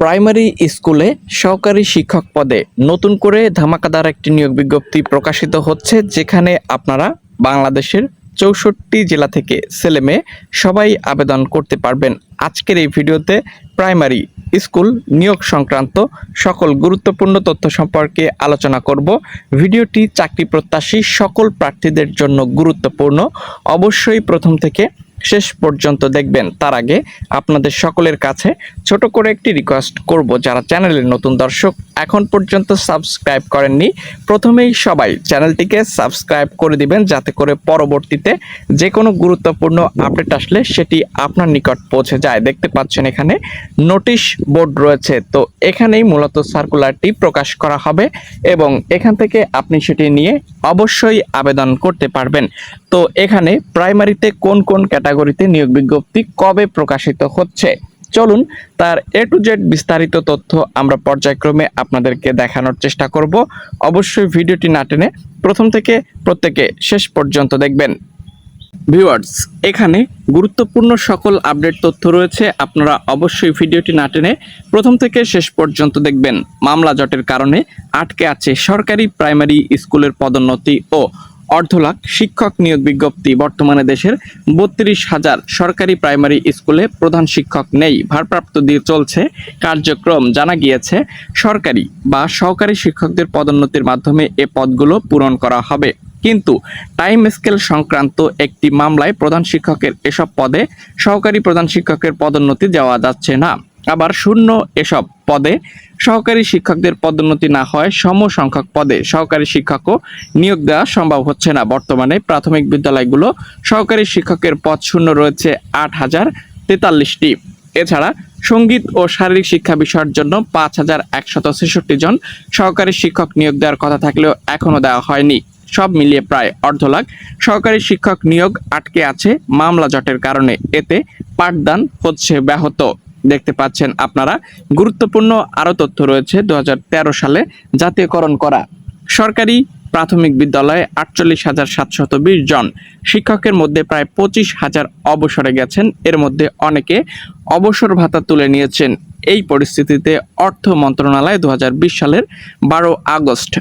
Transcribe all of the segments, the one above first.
Primary স্কুলে সহকারী শিক্ষক পদে নতুন করে ধামাকাদার একটি নিয়োগ বিজ্ঞপ্তি প্রকাশিত হচ্ছে, যেখানে আপনারা বাংলাদেশের চৌষট্টি জেলা থেকে ছেলে মেয়ে সবাই আবেদন করতে পারবেন। আজকের এই ভিডিওতে প্রাইমারি স্কুল নিয়োগ সংক্রান্ত সকল গুরুত্বপূর্ণ তথ্য সম্পর্কে আলোচনা করব। ভিডিওটি চাকরি প্রত্যাশী সকল প্রার্থীদের জন্য গুরুত্বপূর্ণ। অবশ্যই প্রথম থেকে শেষ পর্যন্ত দেখবেন। তার আগে আপনাদের সকলের কাছে ছোট করে একটি রিকোয়েস্ট করব যারা চ্যানেলের নতুন দর্শক এখন পর্যন্ত সাবস্ক্রাইব করেননি। প্রথমেই সবাই চ্যানেলটিকে সাবস্ক্রাইব করে দিবেন যাতে করে পরবর্তীতে যে কোনো গুরুত্বপূর্ণ আপডেট আসলে সেটি আপনার নিকট পৌঁছে যায়। দেখতে পাচ্ছেন এখানে নোটিশ বোর্ড রয়েছে। তো এখানেই মূলত সার্কুলারটি প্রকাশ করা হবে এবং এখান থেকে আপনি সেটি নিয়ে অবশ্যই আবেদন করতে পারবেন। তো এখানে প্রাইমারিতে কোন কোন ক্যাটাগরিতে নিয়োগ বিজ্ঞপ্তি কবে প্রকাশিত হচ্ছে? চলুন, তার এ টু জেড বিস্তারিত তথ্য আমরা পর্যায়ক্রমে আপনাদেরকে দেখানোর চেষ্টা করব। অবশ্যই ভিডিওটি না টেনে প্রথম থেকে প্রত্যেকে শেষ পর্যন্ত দেখবেন। ভিউয়ার্স, এখানে গুরুত্বপূর্ণ সকল আপডেট তথ্য রয়েছে। আপনারা অবশ্যই ভিডিওটি না টেনে প্রথম থেকে শেষ পর্যন্ত দেখবেন। মামলা জটের কারণে আটকে আছে সরকারি প্রাইমারি স্কুলের পদোন্নতি ও অর্ধ লাখ শিক্ষক নিয়োগ বিজ্ঞপ্তি। বর্তমানে দেশের বত্রিশ হাজার সরকারি প্রাইমারি স্কুলে প্রধান শিক্ষক নেই। ভারপ্রাপ্ত দিয়ে চলছে কার্যক্রম। জানা গিয়েছে, সরকারি বা সহকারী শিক্ষকদের পদোন্নতির মাধ্যমে এ পদগুলো পূরণ করা হবে। কিন্তু টাইম স্কেল সংক্রান্ত একটি মামলায় প্রধান শিক্ষকের এসব পদে সহকারী প্রধান শিক্ষকের পদোন্নতি দেওয়া যাচ্ছে না। আবার শূন্য এসব পদে সহকারী শিক্ষকদের পদোন্নতি না হয় সম সংখ্যক পদে সহকারী শিক্ষকও নিয়োগ দেওয়া সম্ভব হচ্ছে না। বর্তমানে প্রাথমিক বিদ্যালয়গুলো সহকারী শিক্ষকের পদ শূন্য রয়েছে আট হাজার তেতাল্লিশটি। এছাড়া সংগীত ও শারীরিক শিক্ষা বিষয়ের জন্য পাঁচ হাজার একশত ছেষট্টি জন সহকারী শিক্ষক নিয়োগ দেওয়ার কথা থাকলেও এখনও দেওয়া হয়নি। সব মিলিয়ে প্রায় অর্ধ লাখ সহকারী শিক্ষক নিয়োগ আটকে আছে মামলা জটের কারণে। এতে পাঠদান হচ্ছে ব্যাহত। দেখতে পাচ্ছেন আপনারা। গুরুত্বপূর্ণ আরও তথ্য রয়েছে দু হাজার তেরো সালে জাতীয়করণ করা। সরকারি প্রাথমিক বিদ্যালয়ে আটচল্লিশ হাজার সাতশত বিশ জন শিক্ষকের মধ্যে প্রায় পঁচিশ হাজার অবসরে গেছেন। এর মধ্যে অনেকে অবসর ভাতা তুলে নিয়েছেন। এই পরিস্থিতিতে অর্থ মন্ত্রণালয় দু বিশ সালের বারো আগস্ট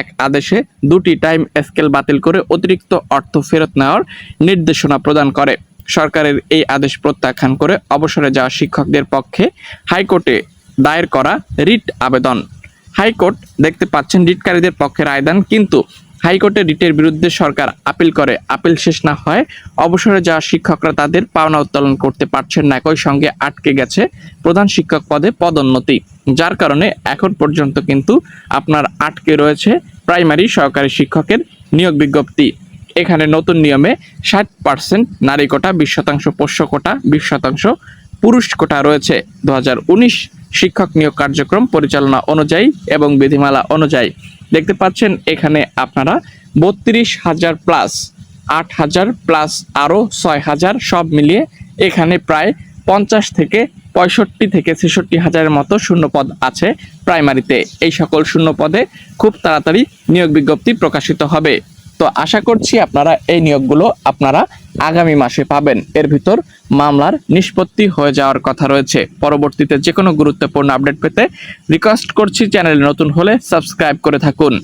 এক আদেশে দুটি টাইম স্কেল বাতিল করে অতিরিক্ত অর্থ ফেরত নেওয়ার নির্দেশনা প্রদান করে। সরকারের এই আদেশ প্রত্যাখ্যান করে অবসরে যাওয়া শিক্ষকদের পক্ষে হাইকোর্টে দায়ের করা রিট আবেদন। হাইকোর্ট দেখতে পাচ্ছেন রিটকারীদের পক্ষে রায় দেন, কিন্তু হাইকোর্টে রিটের বিরুদ্ধে সরকার আপিল করে, আপিল শেষ না হয় অবসরে যাওয়া শিক্ষকরা তাদের পাওনা উত্তোলন করতে পারছেন না। একই সঙ্গে আটকে গেছে প্রধান শিক্ষক পদে পদোন্নতি, যার কারণে এখন পর্যন্ত কিন্তু আপনার আটকে রয়েছে প্রাইমারি সহকারী শিক্ষকের নিয়োগ বিজ্ঞপ্তি। এখানে নতুন নিয়মে ষাট পার্সেন্ট নারী কোটা, বিশ শতাংশ পোষ্য কোটা, বিশ শতাংশ পুরুষ কোটা রয়েছে। দু হাজার উনিশ শিক্ষক নিয়োগ কার্যক্রম পরিচালনা অনুযায়ী এবং বিধিমালা অনুযায়ী। দেখতে পাচ্ছেন, এখানে আপনারা বত্রিশ হাজার প্লাস আট হাজার প্লাস আরও ছয় হাজার সব মিলিয়ে এখানে প্রায় পঞ্চাশ থেকে পঁয়ষট্টি থেকে ছেষট্টি হাজারের মতো শূন্যপদ আছে প্রাইমারিতে এই সকল শূন্য পদে খুব তাড়াতাড়ি নিয়োগ বিজ্ঞপ্তি প্রকাশিত হবে। তো আশা করছি আপনারা এই নিয়োগগুলো আপনারা আগামী মাসে পাবেন। এর ভিতর মামলার নিষ্পত্তি হয়ে যাওয়ার কথা রয়েছে। পরবর্তীতে যে কোনো গুরুত্বপূর্ণ আপডেট পেতে রিকোয়েস্ট করছি চ্যানেল নতুন হলে সাবস্ক্রাইব করে থাকুন।